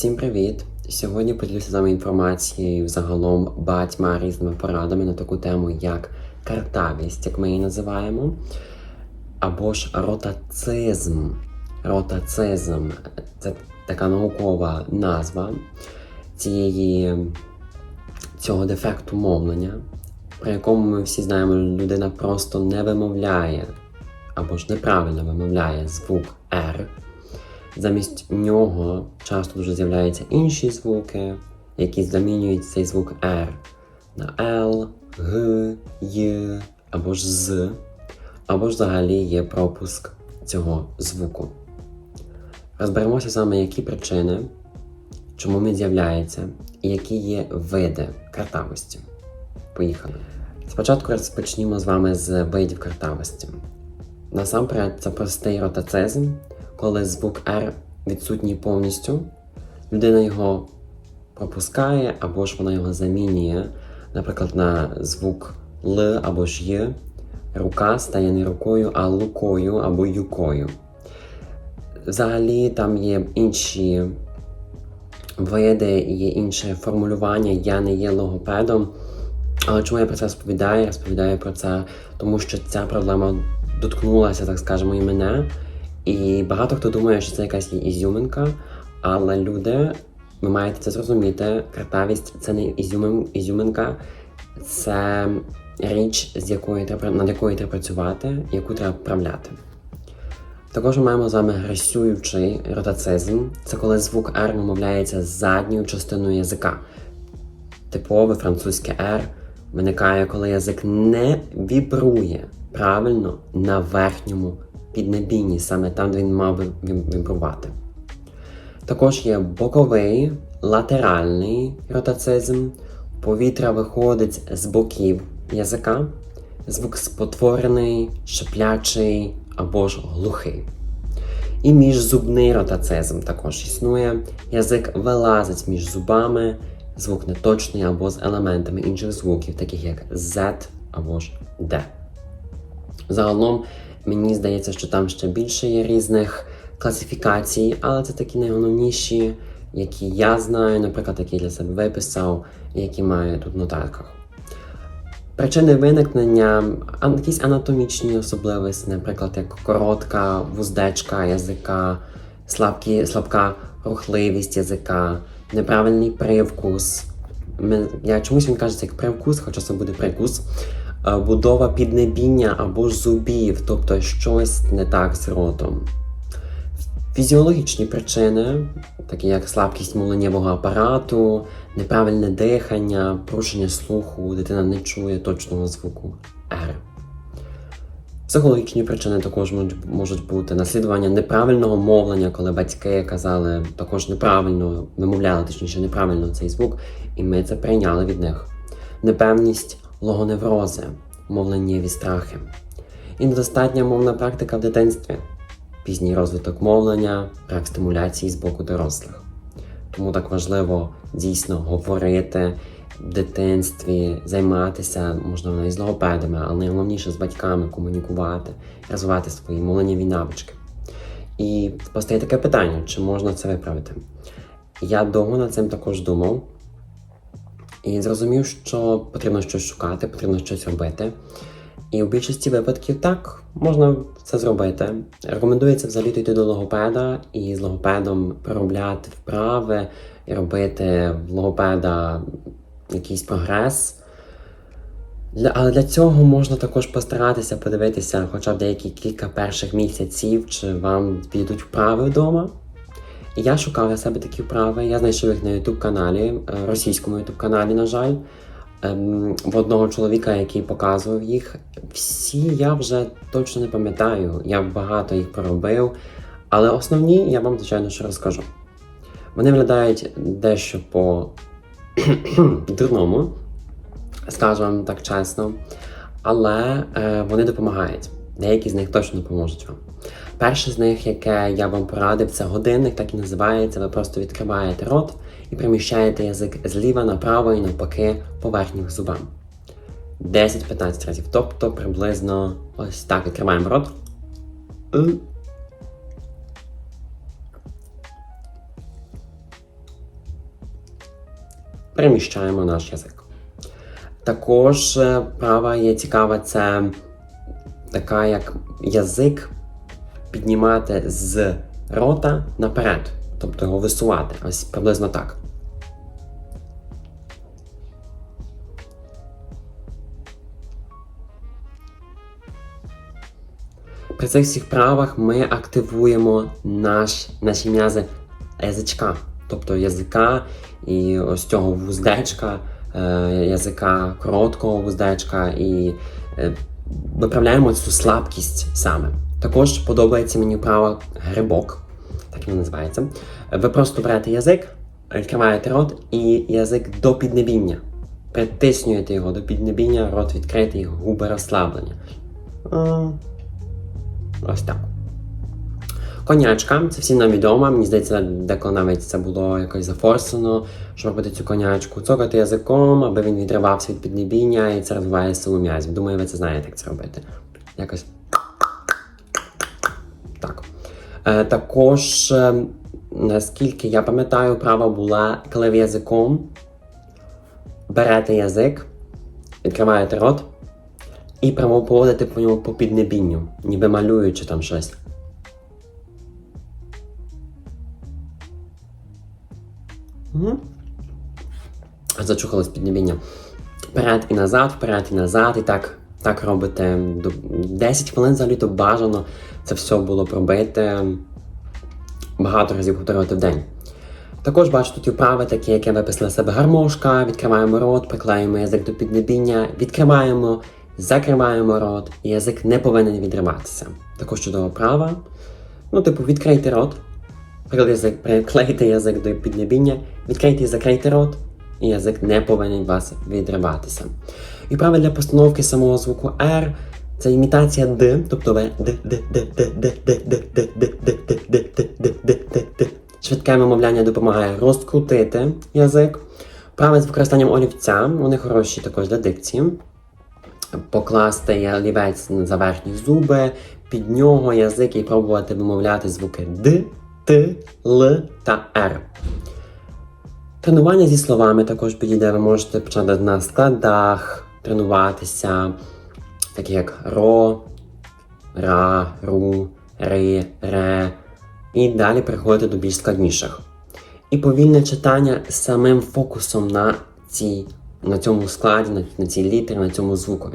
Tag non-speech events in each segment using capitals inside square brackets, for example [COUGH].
Всім привіт! Сьогодні поділюся з вами інформацією загалом багатьма різними порадами на таку тему, як картавість, як ми її називаємо, або ж ротацизм. Ротацизм це така наукова назва цієї, цього дефекту мовлення, при якому ми всі знаємо, людина просто не вимовляє або ж неправильно вимовляє звук R. Замість нього часто дуже з'являються інші звуки, які замінюють цей звук R на L, Г, Й або ж З, або ж взагалі є пропуск цього звуку. Розберемося саме, які причини, чому він з'являється, і які є види картавості. Поїхали. Спочатку розпочнімо з вами з видів картавості. Насамперед, це простий ротацизм, коли звук R відсутній повністю, людина його пропускає або ж вона його замінює, наприклад, на звук Л або ж Й. Рука стає не рукою, а лукою або юкою. Взагалі там є інші види, є інше формулювання. Я не є логопедом. Але чому я про це розповідаю? Я розповідаю про це, тому що ця проблема доткнулася, так скажемо, і мене. І багато хто думає, що це якась ізюминка, але люди, ви маєте це зрозуміти. Картавість це не ізюмин, ізюминка, це річ, з якою треба, над якою треба працювати, яку треба вправляти. Також ми маємо з вами гресюючий ротацизм. Це коли звук R вимовляється з задньою частиною язика. Типове французьке R виникає, коли язик не вібрує правильно на верхньому піднебінні, саме там, де він мав вібрувати. Також є боковий латеральний ротацизм. Повітря виходить з боків язика. Звук спотворений, шиплячий або ж глухий. І міжзубний ротацизм також існує. Язик вилазить між зубами, звук неточний або з елементами інших звуків, таких як Z або ж D. Загалом мені здається, що там ще більше є різних класифікацій, але це такі найголовніші, які я знаю, наприклад, які я для себе виписав, які маю тут в нотатках. Причини виникнення якісь анатомічні особливості, наприклад, як коротка вуздечка язика, слабкі, слабка рухливість язика, неправильний привкус. Я чомусь він кажеться як привкус, хоча це буде прикус. Е, Будова піднебіння або ж зубів, тобто щось не так з ротом. Фізіологічні причини, такі як слабкість мовленнєвого апарату, неправильне дихання, порушення слуху, дитина не чує точного звуку R. Психологічні причини також можуть бути наслідування неправильного мовлення, коли батьки казали також неправильно, вимовляли точніше неправильно цей звук, і ми це прийняли від них. Непевність логоневрози, мовленнєві страхи. І недостатня мовна практика в дитинстві, пізній розвиток мовлення, брак стимуляції з боку дорослих. Тому так важливо дійсно говорити в дитинстві, займатися, можливо, навіть з логопедами, але найголовніше з батьками комунікувати, розвивати свої мовленнєві навички. І постає таке питання, чи можна це виправити? Я довго над цим також думав і зрозумів, що потрібно щось шукати, потрібно щось робити. І в більшості випадків так можна це зробити. Рекомендується взагалі йти до логопеда і з логопедом переробляти вправи, і робити в логопеда якийсь прогрес. Для, але для цього можна також постаратися подивитися хоча б деякі кілька перших місяців, чи вам підуть вправи вдома. Я шукав для себе такі вправи. Я знайшов їх на YouTube каналі, е, російському YouTube каналі, на жаль, ем, в одного чоловіка, який показував їх. Всі я вже точно не пам'ятаю. Я багато їх проробив, але основні я вам, звичайно, що розкажу. Вони виглядають дещо по [CLEARS THROAT] дурному, скажу вам так чесно, але е, вони допомагають. Деякі з них точно допоможуть вам. Перше з них, яке я вам порадив, це годинник, так і називається. Ви просто відкриваєте рот і приміщаєте язик зліва направо і навпаки поверхніх зубам. 10-15 разів. Тобто приблизно ось так відкриваємо рот. Е. переміщаємо наш язик. Також е, вправа є цікава, це така як язик піднімати з рота наперед, тобто його висувати. Ось приблизно так. При цих всіх правах ми активуємо наш, наші м'язи язичка, тобто язика і ось цього вуздечка, е, язика короткого вуздечка і е, виправляємо цю слабкість саме. Також подобається мені вправа грибок, так він називається. Ви просто берете язик, відкриваєте рот і язик до піднебіння. Притиснюєте його до піднебіння, рот відкритий, губи розслаблені. Ось так. Конячка, це всім нам відомо. Мені здається, деколи навіть це було якось зафорсено, щоб робити цю конячку. Цокати язиком, аби він відривався від піднебіння, і це розвиває силу м'язів. Думаю, ви це знаєте, як це робити. Якось. Так. Е, також, е, наскільки я пам'ятаю, права була, коли ви язиком берете язик, відкриваєте рот і прямо поводите по ньому по піднебінню, ніби малюючи там щось. Угу. Зачухалось піднебіння. Вперед і назад, вперед і назад, і так, так робите 10 хвилин взагалі то бажано це все було пробити багато разів повторювати в день. Також бачу тут вправи, такі, як я виписала себе гармошка, відкриваємо рот, приклеїмо язик до піднебіння, відкриваємо, закриваємо рот, і язик не повинен відриватися. Також чудова вправа. Ну, типу, відкрийте рот, приклейте язик, до піднебіння, відкрийте і закрийте рот, і язик не повинен вас відриватися. І вправа для постановки самого звуку R це імітація Д, тобто. Швидке вимовляння допомагає розкрутити язик. Вправи з використанням олівця, вони хороші також для дикції. Покласти олівець за верхні зуби, під нього язик і пробувати вимовляти звуки Д, Т, Л та Р. Тренування зі словами також підійде. Ви можете почати на складах тренуватися, такі як ро, ра, ру, ри, ре. І далі переходити до більш складніших. І повільне читання з самим фокусом на, цій, на цьому складі, на, на цій літері, на цьому звукові.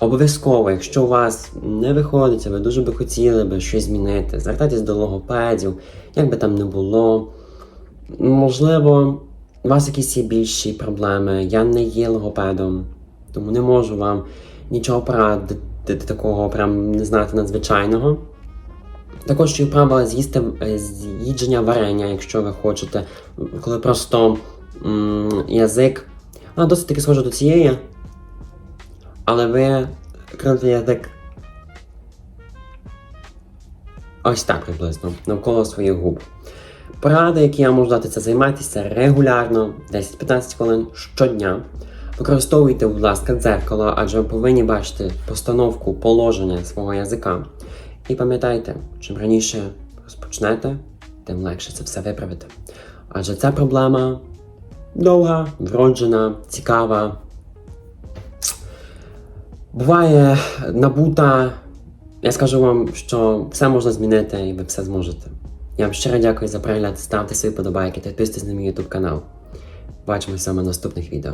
Обов'язково, якщо у вас не виходить, ви дуже би хотіли би щось змінити, звертайтесь до логопедів, як би там не було. Можливо, у вас якісь є більші проблеми. Я не є логопедом, тому не можу вам нічого порадити такого, прям не знати надзвичайного. Також є вправа з'їсти е, з'їдження варення, якщо ви хочете, коли просто м, язик. Вона досить таки схожа до цієї, але ви крутите язик ось так приблизно, навколо своїх губ. Поради, які я можу дати, це займайтеся регулярно, 10-15 хвилин щодня. Використовуйте, будь ласка, дзеркало, адже ви повинні бачити постановку положення свого язика. І пам'ятайте, чим раніше розпочнете, тим легше це все виправити. Адже ця проблема довга, вроджена, цікава. Буває набута. Я скажу вам, що все можна змінити і ви все зможете. Я вам щиро дякую за перегляд. Ставте свої подобайки підписуйтесь на мій YouTube канал. Бачимося в наступних відео.